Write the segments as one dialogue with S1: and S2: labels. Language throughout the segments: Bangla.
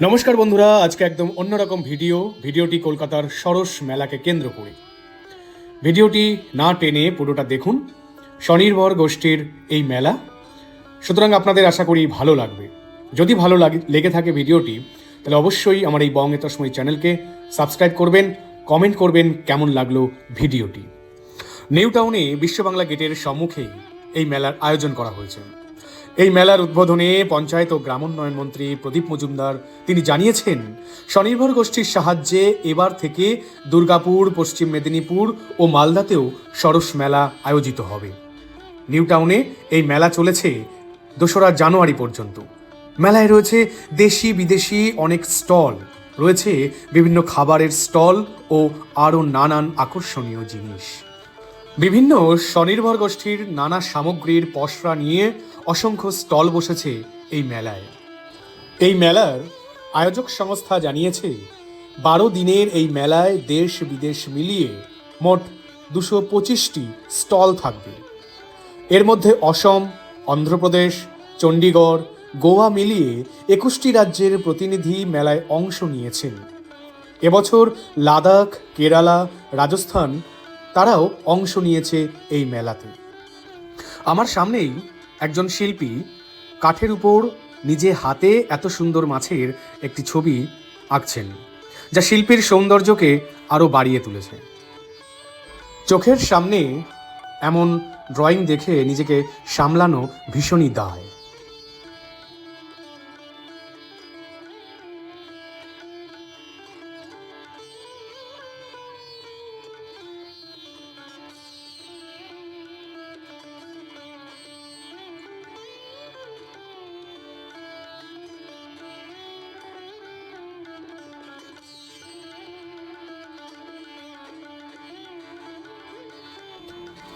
S1: নমস্কার বন্ধুরা, আজকে একদম অন্যরকম ভিডিও। ভিডিওটি কলকাতার সরস মেলাকে কেন্দ্র করে। ভিডিওটি না টেনে পুরোটা দেখুন। স্বনির্ভর গোষ্ঠীর এই মেলা। সুতরাং আপনাদের আশা করি ভালো লাগবে। যদি ভালো লাগে, লেগে থাকে ভিডিওটি, তাহলে অবশ্যই আমার এই বঙ্গে তসময় চ্যানেলকে সাবস্ক্রাইব করবেন, কমেন্ট করবেন কেমন লাগল ভিডিওটি। নিউ টাউনে বিশ্ব বাংলা গেটের সম্মুখেই এই মেলার আয়োজন করা হয়েছে। এই মেলার উদ্বোধনে পঞ্চায়েত ও গ্রামোন্নয়ন মন্ত্রী প্রদীপ মজুমদার, তিনি জানিয়েছেন, স্বনির্ভর গোষ্ঠীর সাহায্যে এবার থেকে দুর্গাপুর, পশ্চিম মেদিনীপুর ও মালদাতেও সরস মেলা আয়োজিত হবে। নিউ টাউনে এই মেলা চলেছে দোসরা জানুয়ারি পর্যন্ত। মেলায় রয়েছে দেশি, বিদেশি অনেক স্টল, রয়েছে বিভিন্ন খাবারের স্টল ও আরও নানান আকর্ষণীয় জিনিস। বিভিন্ন স্বনির্ভর গোষ্ঠীর নানা সামগ্রীর পসরা নিয়ে অসংখ্য স্টল বসেছে এই মেলায়। এই মেলার আয়োজক সংস্থা জানিয়েছে, বারো দিনের এই মেলায় দেশ বিদেশ মিলিয়ে মোট দুশো পঁচিশটি স্টল থাকবে। এর মধ্যে অসম, অন্ধ্রপ্রদেশ, চণ্ডীগড়, গোয়া মিলিয়ে একুশটি রাজ্যের প্রতিনিধি মেলায় অংশ নিয়েছেন। এবছর লাদাখ, কেরালা, রাজস্থান তারাও অংশ নিয়েছে এই মেলাতে। আমার সামনেই একজন শিল্পী কাঠের উপর নিজে হাতে এত সুন্দর মাছের একটি ছবি আঁকছেন, যা শিল্পীর সৌন্দর্যকে আরও বাড়িয়ে তুলেছে। চোখের সামনে এমন ড্রয়িং দেখে নিজেকে সামলানো ভীষণই দায়।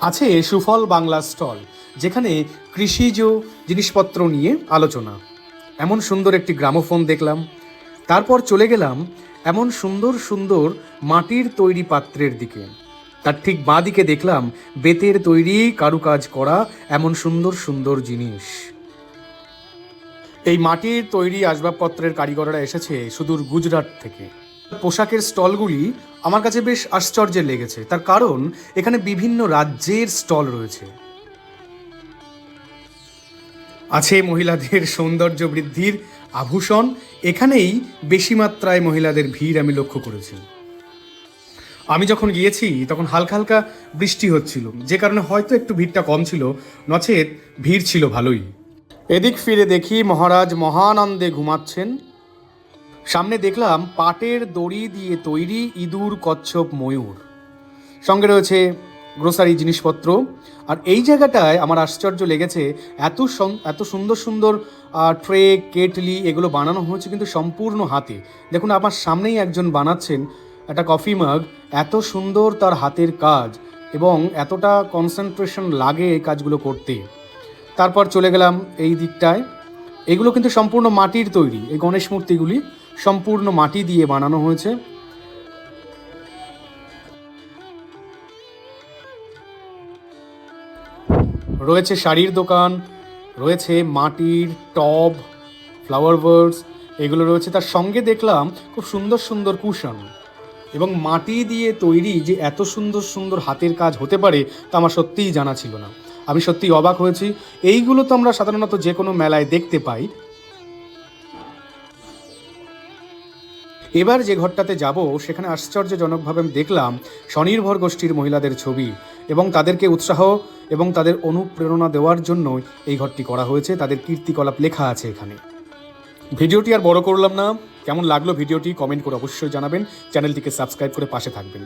S1: আছে সুফল বাংলা স্টল, যেখানে কৃষিজ জিনিসপত্র নিয়ে আলোচনা। এমন সুন্দর একটি গ্রামোফোন দেখলাম। তারপর চলে গেলাম এমন সুন্দর সুন্দর মাটির তৈরি পাত্রের দিকে। তার ঠিক বাঁ দিকে দেখলাম বেতের তৈরি কারুকাজ করা এমন সুন্দর সুন্দর জিনিস। এই মাটির তৈরি আসবাবপত্রের কারিগররা এসেছে সুদূর গুজরাট থেকে। পোশাকের স্টলগুলি আমার কাছে বেশ আশ্চর্যের লেগেছে। তার কারণ, এখানে বিভিন্ন রাজ্যের স্টল রয়েছে। আছে মহিলাদের সৌন্দর্য বৃদ্ধির আভূষণ। এখানেই বেশি মাত্রায় মহিলাদের ভিড় আমি লক্ষ্য করেছি। আমি যখন গিয়েছি, তখন হালকা হালকা বৃষ্টি হচ্ছিল। যে কারণে হয়তো একটু ভিড়টা কম ছিল, নচেত ভিড় ছিল ভালোই। এদিক ফিরে দেখি মহারাজ মহানন্দে ঘুমাচ্ছেন। সামনে দেখলাম পাটের দড়ি দিয়ে তৈরি ইঁদুর, কচ্ছপ, ময়ূর। সঙ্গে রয়েছে গ্রোসারি জিনিসপত্র। আর এই জায়গাটায় আমার আশ্চর্য লেগেছে, এত এত সুন্দর সুন্দর ট্রে, কেটলি এগুলো বানানো হয়েছে কিন্তু সম্পূর্ণ হাতে। দেখুন, আমার সামনেই একজন বানাচ্ছেন একটা কফি মাগ। এত সুন্দর তার হাতের কাজ এবং এতটা কনসেন্ট্রেশন লাগে এই কাজগুলো করতে। তারপর চলে গেলাম এই দিকটায়। এগুলো কিন্তু সম্পূর্ণ মাটির তৈরি, এই গণেশ মূর্তিগুলি। সম্পূর্ণ মাটি দিয়ে বানানো হয়েছে। রয়েছে শাড়ির দোকান, রয়েছে মাটির টব ফ্লাওয়ার ভার্স এগুলো রয়েছে। তার সঙ্গে দেখলাম খুব সুন্দর সুন্দর কুশন এবং মাটি দিয়ে তৈরি যে এত সুন্দর সুন্দর হাতের কাজ হতে পারে তা আমার সত্যিই জানা ছিল না। আমি সত্যিই অবাক হয়েছি। এইগুলো তো আমরা সাধারণত যে কোনো মেলায় দেখতে পাই। এবার যে ঘরটাতে যাব, সেখানে আশ্চর্যজনকভাবে আমি দেখলাম স্বনির্ভর গোষ্ঠীর মহিলাদের ছবি এবং তাদেরকে উৎসাহ এবং তাদের অনুপ্রেরণা দেওয়ার জন্য এই ঘরটি করা হয়েছে। তাদের কীর্তিকলাপ লেখা আছে এখানে। ভিডিওটি আর বড় করলাম না। কেমন লাগল ভিডিওটি কমেন্ট করে অবশ্যই জানাবেন। চ্যানেলটিকে সাবস্ক্রাইব করে পাশে থাকবেন।